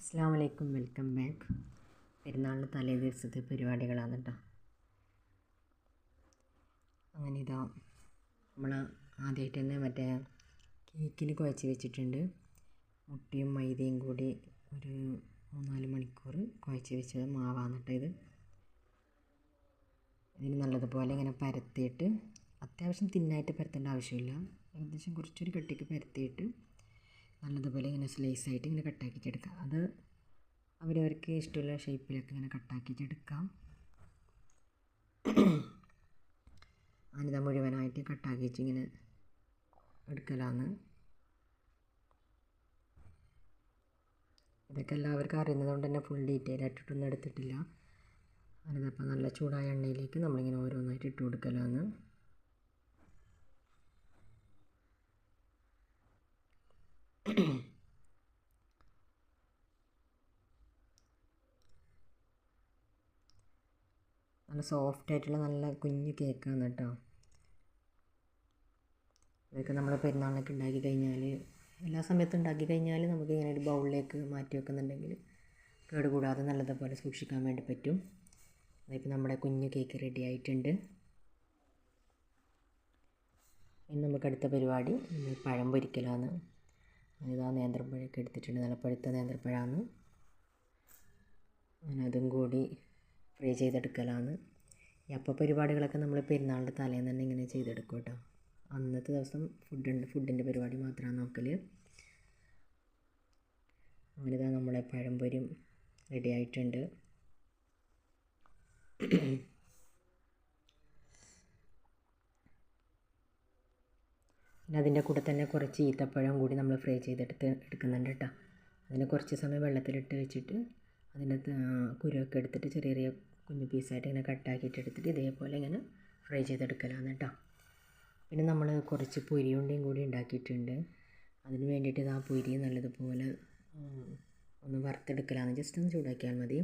അസ്സാം വലൈക്കും welcome back. പെരുന്നാളിന് തലേ ദിവസത്തെ പരിപാടികളാണ് കേട്ടോ അങ്ങനെ ഇതാ നമ്മൾ ആദ്യമായിട്ട് തന്നെ മറ്റേ കേക്കിന് കുഴച്ച് വെച്ചിട്ടുണ്ട്. മുട്ടയും മൈദയും കൂടി ഒരു മൂന്നാൽ മണിക്കൂർ കുഴച്ച് വെച്ചത് മാവാണ് കേട്ടോ ഇത്. ഇതിന് നല്ലതുപോലെ ഇങ്ങനെ പരത്തിയിട്ട് അത്യാവശ്യം തിന്നായിട്ട് പരത്തേണ്ട ആവശ്യമില്ല. ഏകദേശം കുറച്ചൊരു കട്ടിക്ക് പരത്തിയിട്ട് നല്ലതുപോലെ ഇങ്ങനെ സ്ലൈസായിട്ട് ഇങ്ങനെ കട്ടാക്കിയിട്ടെടുക്കുക അത് അവരവർക്ക് ഇഷ്ടമുള്ള ഷേപ്പിലൊക്കെ ഇങ്ങനെ കട്ടാക്കിയിട്ടെടുക്കാം അനിത മുഴുവനായിട്ട് കട്ടാക്കിയിട്ട് ഇങ്ങനെ എടുക്കലാണ് ഇതൊക്കെ എല്ലാവർക്കും അറിയുന്നതുകൊണ്ട് തന്നെ ഫുൾ ഡീറ്റെയിൽ ആയിട്ടൊന്നും എടുത്തിട്ടില്ല. അനിതപ്പം നല്ല ചൂടായ എണ്ണയിലേക്ക് നമ്മളിങ്ങനെ ഓരോന്നായിട്ട് ഇട്ട് കൊടുക്കലാന്ന്. നല്ല സോഫ്റ്റ് ആയിട്ടുള്ള നല്ല കുഞ്ഞ് കേക്കാണ് കേട്ടോ. ഇതൊക്കെ നമ്മൾ പെരുന്നാളിനൊക്കെ ഉണ്ടാക്കി കഴിഞ്ഞാൽ എല്ലാ സമയത്തും ഉണ്ടാക്കി കഴിഞ്ഞാൽ നമുക്ക് ഇങ്ങനെ ഒരു ബൗളിലേക്ക് മാറ്റി വെക്കുന്നുണ്ടെങ്കിൽ കേടുകൂടാതെ നല്ലതുപോലെ സൂക്ഷിക്കാൻ വേണ്ടി പറ്റും. അതിപ്പോൾ നമ്മുടെ കുഞ്ഞ് കേക്ക് റെഡി ആയിട്ടുണ്ട്. ഇനി നമുക്ക് അടുത്ത പരിപാടി പഴം പൊരിക്കലാണ് ഇതാ നേന്ത്രപ്പഴമൊക്കെ എടുത്തിട്ടുണ്ട്. നല്ല പഴുത്ത നേന്ത്രപ്പഴമാണ് അങ്ങനെ അതും കൂടി ഫ്രൈ ചെയ്തെടുക്കലാണ്. ഈ അപ്പ പരിപാടികളൊക്കെ നമ്മൾ പെരുന്നാളിന്റെ തലേന്ന് തന്നെ ഇങ്ങനെ ചെയ്തെടുക്കും കേട്ടോ. അന്നത്തെ ദിവസം ഫുഡുണ്ട് ഫുഡിന്റെ പരിപാടി മാത്രമാണ് നോക്കൽ അങ്ങനെ ഇതാ നമ്മളെ പഴംപൊരിയും റെഡി ആയിട്ടുണ്ട്. പിന്നെ അതിന്റെ കൂടെ തന്നെ കുറച്ച് ഈത്തപ്പഴം കൂടി നമ്മൾ ഫ്രൈ ചെയ്തെടുത്ത് എടുക്കുന്നുണ്ട് കേട്ടോ. അതിനെ കുറച്ച് സമയം വെള്ളത്തിലിട്ട് വെച്ചിട്ട് അതിന്റെ കുരുവൊക്കെ എടുത്തിട്ട് ചെറിയ ചെറിയ കുഞ്ഞു പീസായിട്ട് ഇങ്ങനെ കട്ടാക്കിയിട്ട് എടുത്തിട്ട് ഇതേപോലെ ഇങ്ങനെ ഫ്രൈ ചെയ്തെടുക്കലാണ് കേട്ടോ. പിന്നെ നമ്മൾ കുറച്ച് പൊരിയുണ്ടയും കൂടി ഉണ്ടാക്കിയിട്ടുണ്ട്. അതിന് വേണ്ടിയിട്ട് ആ പൊരി നല്ലതുപോലെ ഒന്ന് വറുത്തെടുക്കലാണ് ജസ്റ്റ് ഒന്ന് ചൂടാക്കിയാൽ മതി.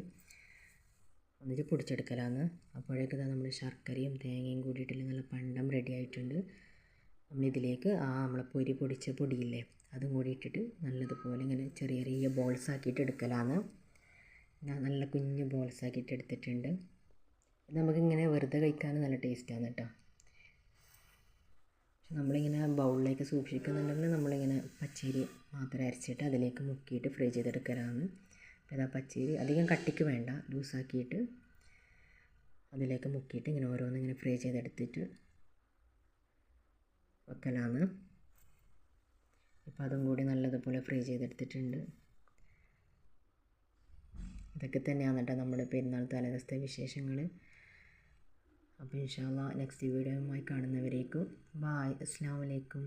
എന്നിട്ട് പൊടിച്ചെടുക്കലാണ് അപ്പോഴേക്കും നമ്മൾ ശർക്കരയും തേങ്ങയും കൂടിയിട്ടുള്ള നല്ല പണ്ടം റെഡി ആയിട്ടുണ്ട്. നമ്മളിതിലേക്ക് ആ നമ്മളെ പൊരി പൊടിച്ച പൊടിയില്ലേ അതും കൂടി ഇട്ടിട്ട് നല്ലതുപോലെ ഇങ്ങനെ ചെറിയ ചെറിയ ബോൾസ് ആക്കിയിട്ട് എടുക്കലാണ്. ഞാൻ നല്ല കുഞ്ഞ് ബോൾസ് ആക്കിയിട്ട് എടുത്തിട്ടുണ്ട്. നമുക്കിങ്ങനെ വെറുതെ കഴിക്കാൻ നല്ല ടേസ്റ്റാണ് കേട്ടോ നമ്മളിങ്ങനെ ബൗളിലേക്ക് സൂക്ഷിക്കുന്നുണ്ടെങ്കിൽ നമ്മളിങ്ങനെ പച്ചരി മാത്രം അരച്ചിട്ട് അതിലേക്ക് മുക്കിയിട്ട് ഫ്രൈ ചെയ്തെടുക്കലാണ്. അപ്പോൾ ഇതാ പച്ചരി അധികം കട്ടിക്ക് വേണ്ട ലൂസാക്കിയിട്ട് അതിലേക്ക് മുക്കിയിട്ട് ഇങ്ങനെ ഓരോന്നിങ്ങനെ ഫ്രൈ ചെയ്തെടുത്തിട്ട് വെക്കലാണ്. ഇപ്പം അതും കൂടി നല്ലതുപോലെ ഫ്രൈ ചെയ്തെടുത്തിട്ടുണ്ട്. ഇതൊക്കെ തന്നെയാണ് കേട്ടോ നമ്മുടെ പെരുന്നാൾ തലേദിവസത്തെ വിശേഷങ്ങൾ അപ്പോൾ ഇൻഷാല്ല നെക്സ്റ്റ് വീഡിയോയുമായി കാണുന്നവരേക്കും. ബായ്. അസ്സാം വലൈക്കും